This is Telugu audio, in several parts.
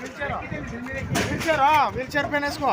వీల్చైర్. వీల్చైర్ వీల్చైర్ పైన వేసుకో.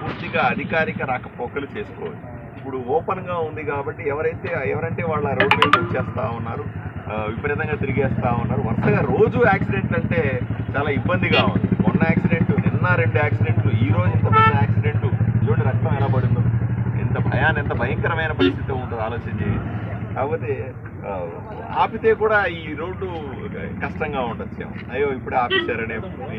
పూర్తిగా అధికారిక రాకపోకలు చేసుకోవచ్చు. ఇప్పుడు ఓపెన్గా ఉంది కాబట్టి ఎవరైతే ఎవరంటే వాళ్ళ రోడ్డు మీద వచ్చేస్తా ఉన్నారు విపరీతంగా తిరిగేస్తా ఉన్నారు. వరుసగా రోజు యాక్సిడెంట్లు అంటే చాలా ఇబ్బందిగా ఉంది. మొన్న యాక్సిడెంట్ నిన్న రెండు యాక్సిడెంట్లు ఈ రోజు ఇంత యాక్సిడెంట్. కానీ ఎంత భయంకరమైన పరిస్థితి ఉంటుంది ఆలోచన చేయండి. కాకపోతే ఆపితే కూడా ఈ రోడ్డు కష్టంగా ఉండొచ్చు అయ్యో ఇప్పుడే ఆపేశారనే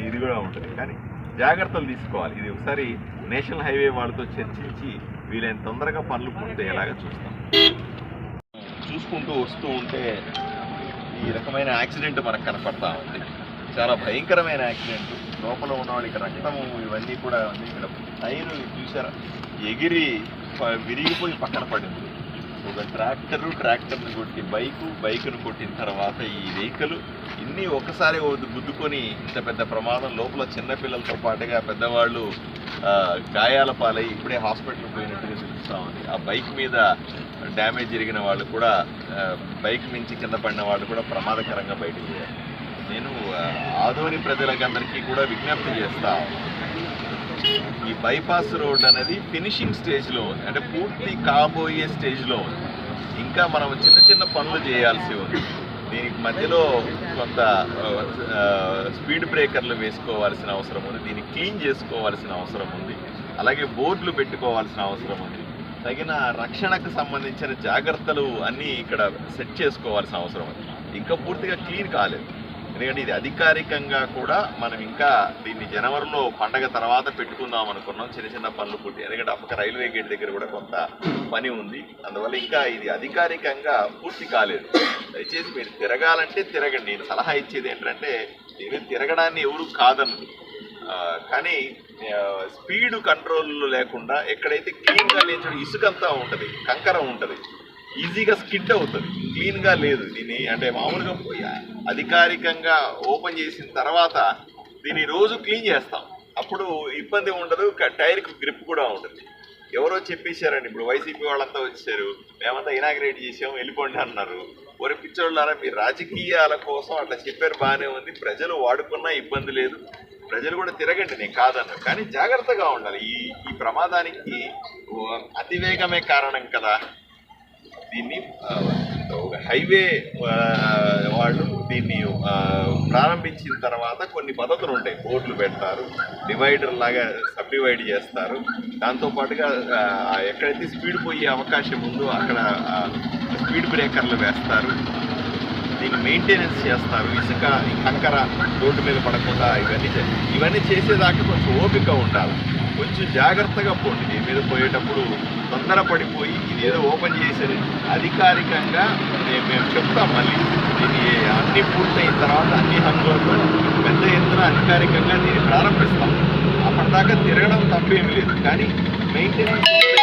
ఇది కూడా ఉంటుంది. కానీ జాగ్రత్తలు తీసుకోవాలి. ఇది ఒకసారి నేషనల్ హైవే వాళ్ళతో చర్చించి వీలైన తొందరగా పనులు పూర్తయ్యేలాగా చూస్తాం. చూసుకుంటూ వస్తూ ఉంటే ఈ రకమైన యాక్సిడెంట్ మనకు కనపడతా ఉంది. చాలా భయంకరమైన యాక్సిడెంట్. లోపల ఉన్న వాళ్ళకి రక్తము ఇవన్నీ కూడా ఇక్కడ టైరు చూసారా? ఎగిరి విరిగిపోయి పక్కన పడింది. ఒక ట్రాక్టర్ ట్రాక్టర్ని కొట్టి బైకు బైకును కొట్టిన తర్వాత ఈ వెహికల్ ఇన్ని ఒకసారి గుద్దుకొని ఇంత పెద్ద ప్రమాదం లోపల చిన్నపిల్లలతో పాటుగా పెద్దవాళ్ళు గాయాల పాలై ఇప్పుడే హాస్పిటల్ పోయినట్టుగా తెలుస్తూ ఉంది. ఆ బైక్ మీద డ్యామేజ్ జరిగిన వాళ్ళు కూడా బైక్ మించి కింద పడిన వాళ్ళు కూడా ప్రమాదకరంగా బయటకు నేను ఆధోని ఆదోని ప్రజలకు అందరికీ కూడా విజ్ఞప్తి చేస్తా బైపాస్ రోడ్ అనేది ఫినిషింగ్ స్టేజ్లో ఉంది. అంటే పూర్తి కాబోయే స్టేజ్లో ఉంది. ఇంకా మనం చిన్న చిన్న పనులు చేయాల్సి ఉంది. దీనికి మధ్యలో కొంత స్పీడ్ బ్రేకర్లు వేసుకోవాల్సిన అవసరం ఉంది. దీన్ని క్లీన్ చేసుకోవాల్సిన అవసరం ఉంది. అలాగే బోర్డులు పెట్టుకోవాల్సిన అవసరం ఉంది. తగిన రక్షణకు సంబంధించిన జాగ్రత్తలు అన్నీ ఇక్కడ సెట్ చేసుకోవాల్సిన అవసరం ఉంది. ఇంకా పూర్తిగా క్లీన్ కాలేదు. ఎందుకంటే ఇది అధికారికంగా కూడా మనం ఇంకా దీన్ని జనవరిలో పండగ తర్వాత పెట్టుకుందాం అనుకున్నాం. చిన్న చిన్న పనులు పూర్తి ఎందుకంటే అప్పక రైల్వే గేట్ దగ్గర కూడా కొంత పని ఉంది. అందువల్ల ఇంకా ఇది అధికారికంగా పూర్తి కాలేదు. దయచేసి మీరు తిరగాలంటే తిరగండి. నేను సలహా ఇచ్చేది ఏంటంటే నేను తిరగడాన్ని ఎవరు కాదన్నది కానీ స్పీడ్ కంట్రోల్ లేకుండా ఎక్కడైతే క్లీన్గా లేచో ఇసుకంతా ఉంటుంది కంకర ఉంటుంది ఈజీగా స్కిడ్ అవుతుంది క్లీన్గా లేదు. దీన్ని అంటే మామూలుగా అధికారికంగా ఓపెన్ చేసిన తర్వాత దీన్ని రోజు క్లీన్ చేస్తాం. అప్పుడు ఇబ్బంది ఉండదు క- టైర్కి గ్రిప్ కూడా ఉంటుంది. ఎవరో చెప్పేశారండి ఇప్పుడు వైసీపీ వాళ్ళంతా వచ్చారు మేమంతా ఇనాగ్రేట్ చేసాం వెళ్ళిపోండి అన్నారు. ఒరే పిచ్చోళ్ళారా మీ రాజకీయాల కోసం అట్లా చెప్పారు బాగానే ఉంది. ప్రజలు వాడుకున్నా ఇబ్బంది లేదు. ప్రజలు కూడా తిరగండి నేను కాదన్నారు. కానీ జాగ్రత్తగా ఉండాలి. ఈ ఈ ప్రమాదానికి ఓ, అతివేగమే కారణం కదా. దీన్ని ఒక హైవే వాళ్ళు దీన్ని ప్రారంభించిన తర్వాత కొన్ని పద్ధతులు ఉంటాయి. బోర్డులు పెడతారు డివైడర్ లాగా సబ్ డివైడ్ చేస్తారు దాంతోపాటుగా ఎక్కడైతే స్పీడ్ పోయే అవకాశం ఉందో అక్కడ స్పీడ్ బ్రేకర్లు వేస్తారు. దీన్ని మెయింటెనెన్స్ చేస్తారు. ఇసుక కంకర రోడ్డు మీద పడకుండా ఇవన్నీ చే- ఇవన్నీ చేసేదాకా కొంచెం ఓపిక ఉండాలి. కొంచెం జాగ్రత్తగా పోండి. దీని మీద పోయేటప్పుడు తొందరపడిపోయి ఇది ఏదో ఓపెన్ చేశారు. అధికారికంగా మేము చెప్తాం మళ్ళీ. దీన్ని అన్ని పూర్తయిన తర్వాత అన్ని హంగులతో పెద్ద ఎత్తున అధికారికంగా దీన్ని ప్రారంభిస్తాం. అప్పటిదాకా తిరగడం తప్పేమీ లేదు. కానీ మెయింటెనెన్స్